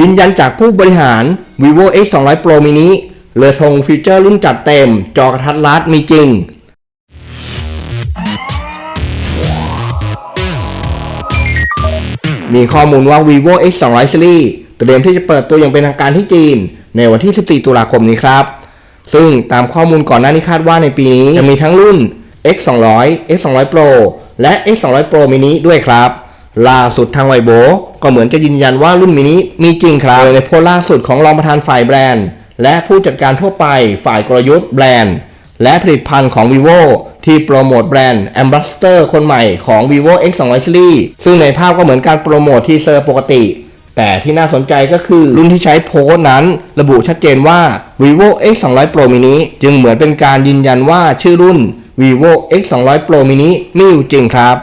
ยืนยันจากผู้บริหาร vivo x 2 0 0 pro mini เรือธงฟีเจอร์รุ่นจัดเต็ม จอกระทัดรัดมีจริง มีข้อมูลว่า vivo x 2 0 0 series เตรียมที่จะเปิดตัวอย่างเป็นทางการที่จีน ในวันที่ 14 ตุลาคมนี้ครับ ซึ่งตามข้อมูลก่อนหน้านี้คาดว่าในปีนี้จะมีทั้งรุ่น x 2 0 0 x 2 0 0 pro และ x 2 0 0 pro mini ด้วยครับ ล่าสุดทางไวโบก็เหมือนจะยืนยันว่ารุ่นมินิมีจริงครับโดยในโพสต์ล่าสุดของรองประธานฝ่ายแบรนด์ และผู้จัดการทั่วไปฝ่ายกลยุทธ์แบรนด์ และผลิตภัณฑ์ของ vivo ที่โปรโมทแบรนด์ Ambassador คนใหม่ของ vivo x 2 0 0 series ซึ่งในภาพก็เหมือนการโปรโมททีเซอร์ปกติ แต่ที่น่าสนใจก็คือรุ่นที่ใช้โพสนั้น ระบุชัดเจนว่า vivo x 2 0 0 pro mini จึงเหมือนเป็นการยืนยันว่าชื่อรุ่น vivo x 2 0 0 pro mini มีอยู่จริงครับ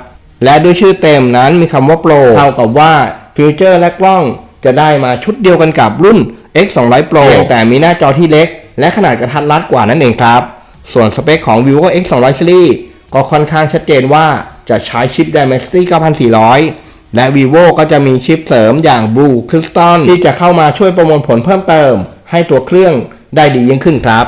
และด้วยชื่อเต็มนั้นมีคำว่า Pro เท่ากับว่าฟิวเจอร์และกล้องจะได้มาชุดเดียวกันกับรุ่น X 2 0 0 Pro แต่มีหน้าจอที่เล็ก และขนาดกระทัดรัดกว่านั่นเองครับ ส่วนสเปคของ vivo X 2 0 0 Series ก็ค่อนข้างชัดเจนว่าจะใช้ชิป Dimensity 9400 และ vivo ก็จะมีชิปเสริมอย่าง Blue Crystal ที่จะเข้ามาช่วยประมวลผลเพิ่มเติม ให้ตัวเครื่องได้ดียิ่งขึ้นครับ